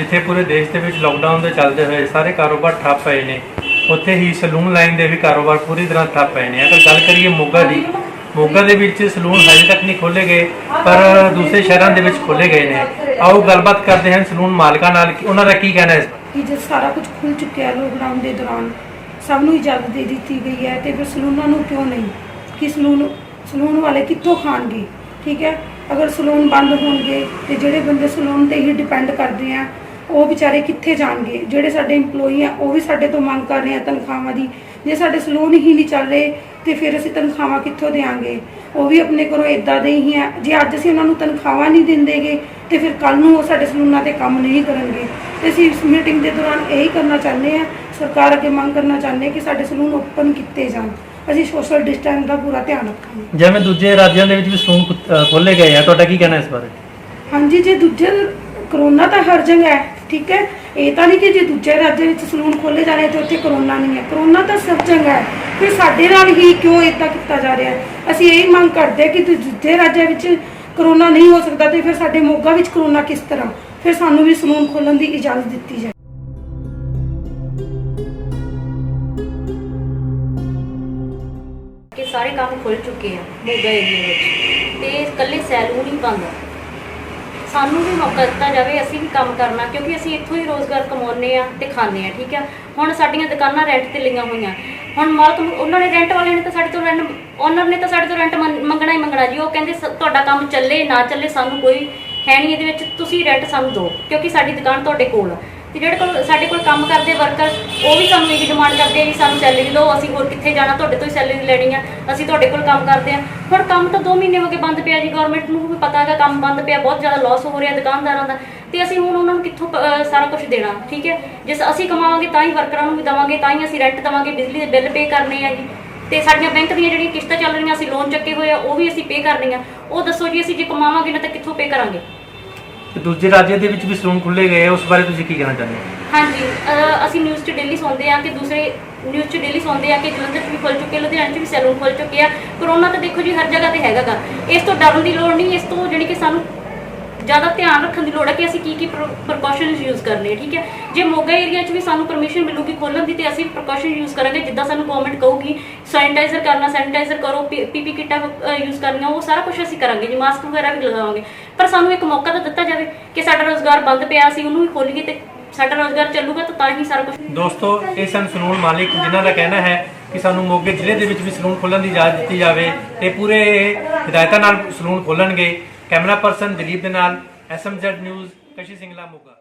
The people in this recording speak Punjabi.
ਜਿੱਥੇ ਪੂਰੇ ਦੇਸ਼ ਦੇ ਵਿੱਚ ਲੋਕਡਾਊਨ ਦੇ ਚੱਲਦੇ ਹੋਏ ਸਾਰੇ ਕਾਰੋਬਾਰ ਠੱਪ ਪਏ ਨੇ, ਉੱਥੇ ਹੀ ਸਲੂਨ ਲਾਈਨ ਦੇ ਵੀ ਕਾਰੋਬਾਰ ਪੂਰੀ ਤਰ੍ਹਾਂ ਠੱਪ ਪਏ ਨੇ। ਅਗਰ ਗੱਲ ਕਰੀਏ ਮੋਗਾ ਦੀ, ਮੋਗਾ ਦੇ ਵਿੱਚ ਸਲੂਨ ਹਜੇ ਤੱਕ ਨਹੀਂ ਖੋਲੇ ਗਏ, ਪਰ ਦੂਸਰੇ ਸ਼ਹਿਰਾਂ ਦੇ ਵਿੱਚ ਖੋਲੇ ਗਏ ਨੇ। ਆਓ ਗੱਲਬਾਤ ਕਰਦੇ ਹਾਂ ਸਲੂਨ ਮਾਲਕਾਂ ਨਾਲ, ਕਿ ਉਹਨਾਂ ਦਾ ਕੀ ਕਹਿਣਾ ਹੈ ਕਿ ਜੇ ਸਾਰਾ ਕੁਝ ਖੁੱਲ ਚੁੱਕਿਆ ਲੋਕਡਾਊਨ ਦੇ ਦੌਰਾਨ, ਸਭ ਨੂੰ ਇਜਾਜ਼ਤ ਦੇ ਦਿੱਤੀ ਗਈ ਹੈ ਤੇ ਫਿਰ ਸਲੂਨਾਂ ਨੂੰ ਕਿਉਂ ਨਹੀਂ? ਕਿ ਸਲੂਨ ਸਲੂਨ ਵਾਲੇ ਕਿੱਥੋਂ ਖਾਣਗੇ? ਠੀਕ ਹੈ? ਅਗਰ ਸਲੂਨ ਬੰਦ ਹੋਣਗੇ ਤੇ ਜਿਹੜੇ ਬੰਦੇ ਸਲੂਨ ਤੇ ਹੀ ਡਿਪੈਂਡ ਕਰਦੇ ਆ ਉਹ ਵਿਚਾਰੇ ਕਿੱਥੇ ਜਾਣਗੇ? ਜਿਹੜੇ ਸਾਡੇ EMPLOYE ਆ ਉਹ ਵੀ ਸਾਡੇ ਤੋਂ ਮੰਗ ਕਰ ਰਹੇ ਆ ਤਨਖਾਹਾਂ ਦੀ। ਜੇ ਸਾਡੇ ਸਲੂਨ ਹੀ ਨਹੀਂ ਚੱਲ ਰਹੇ ਤੇ ਫਿਰ ਅਸੀਂ ਤਨਖਾਹਾਂ ਕਿੱਥੋਂ ਦੇਾਂਗੇ ਉਹ ਵੀ ਆਪਣੇ ਘਰੋਂ ਇਦਾਂ ਦੇ ਹੀ ਆ। ਜੇ ਅੱਜ ਅਸੀਂ ਉਹਨਾਂ ਨੂੰ ਤਨਖਾਹਾਂ ਨਹੀਂ ਦਿੰਦੇਗੇ ਤੇ ਫਿਰ ਕੱਲ ਨੂੰ ਉਹ ਸਾਡੇ ਸਲੂਨਾਂ ਤੇ ਕੰਮ ਨਹੀਂ ਕਰਨਗੇ। ਤੇ ਅਸੀਂ ਇਸ ਮੀਟਿੰਗ ਦੇ ਦੌਰਾਨ ਇਹੀ ਕਰਨਾ ਚਾਹੁੰਦੇ ਆ ਸਰਕਾਰ ਅੱਗੇ ਮੰਗ ਕਰਨਾ ਚਾਹੁੰਦੇ ਕਿ ਸਾਡੇ ਸਲੂਨ ਓਪਨ ਕੀਤੇ ਜਾਣ। ਅਸੀਂ ਸੋਸ਼ਲ ਡਿਸਟੈਂਸ ਦਾ ਪੂਰਾ ਧਿਆਨ ਰੱਖਾਂਗੇ। ਜਿਵੇਂ ਦੂਜੇ ਰਾਜਾਂ ਦੇ ਵਿੱਚ ਵੀ ਸਲੂਨ ਖੋਲੇ ਗਏ ਆ ਤੁਹਾਡਾ ਕੀ ਕਹਿਣਾ ਇਸ ਬਾਰੇ? ਹਾਂਜੀ ਜੇ ਦੂਜੇ ਕਰੋਨਾ ਤਾਂ ਹਰ ਜਗ੍ਹਾ ਹੈ ਠੀਕ ਹੈ? ਇਹ ਤਾਂ ਨਹੀਂ ਕਿ ਜੇ ਦੂਜੇ ਰਾਜਾਂ ਵਿੱਚ ਸਲੂਨ ਖੋਲੇ ਜਾ ਤੇ ਉੱਥੇ ਕਰੋਨਾ ਨਹੀਂ ਹੈ। ਕਰੋਨਾ ਤਾਂ ਸਭ ਜਗ੍ਹਾ ਹੈ। ਫਿਰ ਸਾਡੇ ਨਾਲ ਹੀ ਕਿਉਂ ਇਦਾਂ ਕੀਤਾ ਜਾ ਰਿਹਾ ਹੈ? ਅਸੀਂ ਇਹ ਮੰਗ ਕਰਦੇ ਕਿ ਦੂਜੇ ਰਾਜਾਂ ਵਿੱਚ ਕਰੋਨਾ ਨਹੀਂ ਹੋ ਸਕਦਾ ਤੇ ਫਿਰ ਸਾਡੇ ਮੋਗਾ ਵਿੱਚ ਕਰੋਨਾ ਕਿਸ ਤਰ੍ਹਾਂ? ਫਿਰ ਸਾਨੂੰ ਵੀ ਸਲੂਨ ਖੋਲਣ ਦੀ ਇਜਾਜ਼ਤ ਦਿੱਤੀ ਜਾਏ। ਕਿ ਸਾਰੇ ਕੰਮ ਖੁੱਲ ਚੁੱਕੇ ਆ ਮੋਗਾ ਏਰੀਆ ਵਿੱਚ। ਤੇ ਇਕੱਲੇ ਸੈਲੂਨ ਹੀ ਬੰਦ ਆ। ਸਾਨੂੰ ਵੀ ਮੌਕਾ ਦਿੱਤਾ ਜਾਵੇ, ਅਸੀਂ ਵੀ ਕੰਮ ਕਰਨਾ, ਕਿਉਂਕਿ ਅਸੀਂ ਇੱਥੋਂ ਹੀ ਰੋਜ਼ਗਾਰ ਕਮਾਉਂਦੇ ਆ ਤੇ ਖਾਂਦੇ ਆ ਠੀਕ ਆ ਹੁਣ ਸਾਡੀਆਂ ਦੁਕਾਨਾਂ ਰੈਂਟ ਤੇ ਲਈਆਂ ਹੋਈਆਂ। ਹੁਣ ਮਾਲਕ ਨੂੰ- ਉਹਨਾਂ ਨੇ ਰੈਂਟ ਵਾਲੇ ਨੇ ਤਾਂ ਸਾਡੇ ਤੋਂ ਰੈਂਟ ਓਨਰ ਨੇ ਤਾਂ ਸਾਡੇ ਤੋਂ ਰੈਂਟ ਮੰਗਣਾ ਹੀ ਮੰਗਣਾ ਜੀ, ਉਹ ਕਹਿੰਦੇ ਸ- ਤੁਹਾਡਾ ਕੰਮ ਚੱਲੇ, ਨਾ ਚੱਲੇ, ਸਾਨੂੰ ਕੋਈ ਹੈ ਨਹੀਂ ਇਹਦੇ ਵਿੱਚ, ਤੁਸੀਂ ਰੈਂਟ ਸਾਨੂੰ ਦਿਓ, ਕਿਉਂਕਿ ਸਾਡੀ ਦੁਕਾਨ ਤੁਹਾਡੇ ਕੋਲ ਆ। ਤੇ ਜਿਹੜੇ ਕੋਲ ਸਾਡੇ ਕੋਲ ਕੰਮ ਕਰਦੇ ਵਰਕਰ ਉਹ ਵੀ ਸਾਨੂੰ ਇਹੀ ਡਿਮਾਂਡ ਕਰਦੇ ਆ ਵੀ ਸਾਨੂੰ ਸੈਲਰੀ ਦਿਓ, ਅਸੀਂ ਹੋਰ ਕਿੱਥੇ ਜਾਣਾ, ਤੁਹਾਡੇ ਤੋਂ ਹੀ ਸੈਲਰੀ ਲੈਣੀ ਆ, ਅਸੀਂ ਤੁਹਾਡੇ ਕੋਲ ਕੰਮ ਕਰਦੇ ਆ। ਹੁਣ ਕੰਮ ਤਾਂ 2 ਮਹੀਨੇ ਹੋ ਗਏ ਬੰਦ ਪਿਆ ਜੀ ਗਵਰਨਮੈਂਟ ਨੂੰ ਵੀ ਪਤਾ ਹੈਗਾ ਕੰਮ ਬੰਦ ਪਿਆ, ਬਹੁਤ ਜ਼ਿਆਦਾ ਲਾਸ ਹੋ ਰਿਹਾ ਦੁਕਾਨਦਾਰਾਂ ਦਾ। ਤੇ ਅਸੀਂ ਹੁਣ ਉਹਨਾਂ ਨੂੰ ਕਿੱਥੋਂ ਸਾਰਾ ਕੁਝ ਦੇਣਾ, ਠੀਕ ਹੈ? ਜੇ ਅਸੀਂ ਕਮਾਵਾਂਗੇ ਤਾਂ ਹੀ ਵਰਕਰਾਂ ਨੂੰ ਵੀ ਦੇਵਾਂਗੇ, ਤਾਂ ਹੀ ਅਸੀਂ ਰੈਂਟ ਦੇਵਾਂਗੇ, ਬਿਜਲੀ ਦੇ ਬਿੱਲ ਪੇ ਕਰਨੇ ਆ ਜੀ। ਤੇ ਸਾਡੀਆਂ ਬੈਂਕ ਦੀਆਂ ਜਿਹੜੀਆਂ ਕਿਸ਼ਤਾਂ ਚੱਲ ਰਹੀਆਂ, ਅਸੀਂ ਲੋਨ ਚੱਕੇ ਹੋਏ ਆ, ਉਹ ਵੀ ਅਸੀਂ ਪੇ ਕਰਨੀਆਂ। ਉਹ ਦੱਸੋ ਜੀ, ਅਸੀਂ ਜੇ ਕਮਾਵਾਂਗੇ, ਨਾ ਤਾਂ ਕਿੱਥੋਂ ਪੇ ਕਰਾਂਗੇ? ਤੇ ਦੂਜੇ ਰਾਜਾਂ ਦੇ ਵਿੱਚ ਵੀ ਸਲੂਨ ਖੁੱਲੇ ਗਏ ਆ, ਉਸ ਬਾਰੇ ਤੁਸੀਂ ਕੀ ਕਹਿਣਾ ਚਾਹੁੰਦੇ ਹੋ? ਹਾਂਜੀ ਅਹ ਅਸੀਂ ਨਿਊਜ਼ 'ਚ ਡੇਲੀ ਸੁਣਦੇ ਆ ਕਿ ਦੂਸਰੇ ਨਿਊਜ਼ 'ਚ ਡੇਲੀ ਸੁਣਦੇ ਆ ਕਿ ਜਲੰਧਰ 'ਚ ਵੀ ਖੁੱਲ ਚੁੱਕੇ ਲੁਧਿਆਣੇ 'ਚ ਵੀ ਸੈਲੂਨ ਖੁੱਲ ਚੁੱਕੇ ਆ। ਕਰੋਨਾ ਤਾਂ ਦੇਖੋ ਜੀ ਹਰ ਜਗ੍ਹਾ ਤੇ ਹੈਗਾਗਾ ਇਸ ਤੋਂ ਡਰਨ ਦੀ ਲੋੜ ਨਹੀਂ ਇਸ ਤੋਂ ਜਿਹੜੀ ਕਿ ਸਾਨੂੰ ਜ਼ਿਆਦਾ ਧਿਆਨ ਰੱਖਣ ਦੀ ਲੋੜ ਹੈ ਕਿ ਅਸੀਂ ਕੀ ਕੀ ਪ੍ਰੀਕਾਸ਼ਨਸ ਯੂਜ਼ ਕਰਨੇ ਆ ਠੀਕ ਹੈ? ਜੇ ਮੋਗਾ ਏਰੀਆ 'ਚ ਵੀ ਸਾਨੂੰ ਪਰਮਿਸ਼ਨ ਮਿਲੂਗੀ ਖੋਲਣ ਦੀ ਤੇ ਅਸੀਂ ਪ੍ਰੀਕਾਸ਼ਨ ਯੂਜ਼ ਕਰਾਂਗੇ ਜਿੱਦਾਂ ਸਾਨੂੰ ਗਵਰਨਮੈਂਟ ਕਹੂਗੀ ਸੈਨੀਟਾਈਜ਼ਰ ਕਰਨਾ ਸੈਨੀਟਾਈਜ਼ਰ ਕਰੋ ਪੀਪੀ ਕਿੱਟਾਂ ਯੂਜ਼ ਕਰਨੀਆਂ ਉਹ ਸਾਰਾ ਕੁਝ ਅਸੀਂ ਕਰਾਂਗੇ ਜੀ ਮਾਸਕ ਵਗੈਰਾ ਵੀ ਲਗਾਵਾਂਗੇ। ਪਰ ਸਾਨੂੰ ਇੱਕ ਮੌਕਾ ਤਾਂ ਦਿੱਤਾ ਜਾਵੇ ਕਿ ਸਾਡਾ ਰੋਜ਼ਗਾਰ ਬੰਦ ਪਿਆ ਸੀ ਉਹਨੂੰ ਵੀ ਖੋਲੀਏ ਤੇ ਸਾਡਾ ਰੋਜ਼ਗਾਰ ਚੱਲੂਗਾ ਤਾਂ ਤਾਂ ਹੀ ਸਾਰਾ ਕੁਝ ਦੋਸਤੋ, ਇਹ ਸਨ ਸਲੂਨ ਮਾਲਿਕ, ਜਿਨ੍ਹਾਂ ਦਾ ਕਹਿਣਾ ਹੈ ਕਿ ਸਾਨੂੰ ਮੋਗੇ ਜ਼ਿਲ੍ਹੇ ਦੇ ਵਿੱਚ ਵੀ ਸਲੂਨ ਖੋਲਣ ਦੀ ਇਜਾਜ਼ਤ ਦਿੱਤੀ ਜਾਵੇ ਤੇ ਪੂਰੇ ਹਦਾਇਤਾਂ ਨਾਲ ਸਲੂਨ ਖੋਲਣਗੇ ਕੈਮਰਾ ਪਰਸਨ ਦਲੀਪ ਦੇ ਨਾਲ ਐਸਐਮਜ਼ੈਡ ਨਿਊਜ਼ ਕਸ਼ੀ ਸਿੰਗਲਾ ਮੋਗਾ।